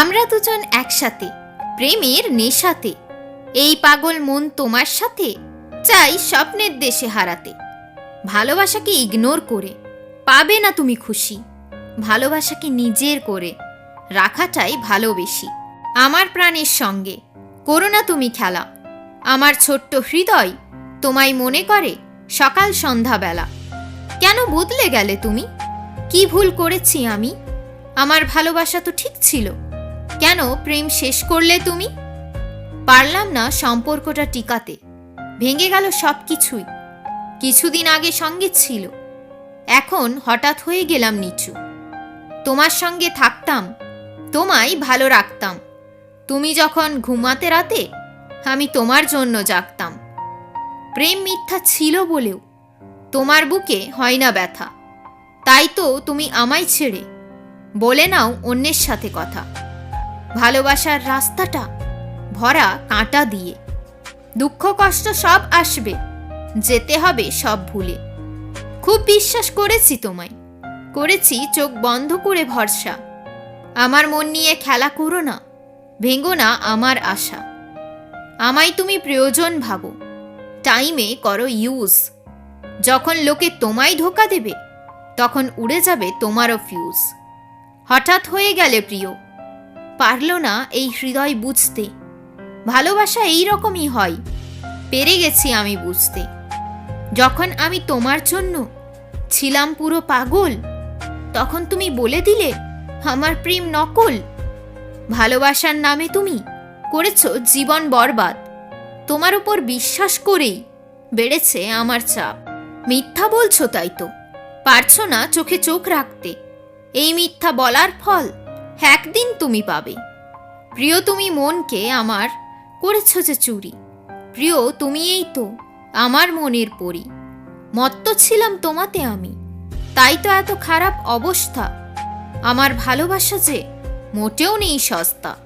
আমরা দুজন একসাথে, প্রেমের নেশাতে। এই পাগল মন তোমার সাথে, চাই স্বপ্নের দেশে হারাতে। ভালোবাসাকে ইগনোর করে, পাবে না তুমি খুশি। ভালোবাসাকে নিজের করে, রাখাটাই ভালোবেসি। আমার প্রাণের সঙ্গে, করো না তুমি খেলা। আমার ছোট্ট হৃদয় তোমায় মনে করে সকাল সন্ধ্যাবেলা। কেন বদলে গেলে তুমি? কি ভুল করেছি আমি? আমার ভালোবাসা তো ঠিক ছিল। কেন প্রেম শেষ করলে তুমি? পারলাম না সম্পর্কটা টিকাতে। ভেঙে গেল সব কিছুই কিছুদিন আগে সঙ্গে ছিল। এখন হঠাৎ হয়ে গেলাম নিচু। তোমার সঙ্গে থাকতাম, তোমায় ভালো রাখতাম। তুমি যখন ঘুমাতে রাতে, আমি তোমার জন্য জাগতাম। প্রেম মিথ্যা ছিল বলেও তোমার বুকে হয় না ব্যথা। তাই তো তুমি আমায় ছেড়ে বলে নাও অন্যের সাথে কথা। ভালোবাসার রাস্তাটা ভরা কাঁটা দিয়ে। দুঃখ, কষ্ট সব আসবে, যেতে হবে সব ভুলে। খুব বিশ্বাস করেছি তোমায়, করেছি চোখ বন্ধ করে ভরসা। আমার মন নিয়ে খেলা করো না, ভেঙো না আমার আশা। আমায় তুমি প্রয়োজন ভাবো, টাইমে করো ইউজ। যখন লোকে তোমায় ধোকা দেবে, তখন উড়ে যাবে তোমারও ফিউজ। হঠাৎ হয়ে গেলে প্রিয় পারল না এই হৃদয় বুঝতে। ভালোবাসা এই রকমই হয়। পেরে গেছি আমি বুঝতে। যখন আমি তোমার জন্য ছিলাম পুরো পাগল, তখন তুমি বলে দিলে আমার প্রেম নকল। ভালোবাসার নামে তুমি করেছ জীবন বরবাদ। তোমার উপর বিশ্বাস করেই বেড়েছে আমার চাপ। মিথ্যা বলছো তাই তো। পারছ না চোখে চোখ রাখতে। এই মিথ্যা বলার ফল একদিন তুমি পাবে। প্রিয়, তুমি মনকে আমার করেছ যে চুরি। প্রিয় তুমি এই তো আমার মনের পরি। মত্ত ছিলাম তোমাতে আমি। তাই তো এত খারাপ অবস্থা। আমার ভালোবাসা যে মোটেও নেই সস্তা।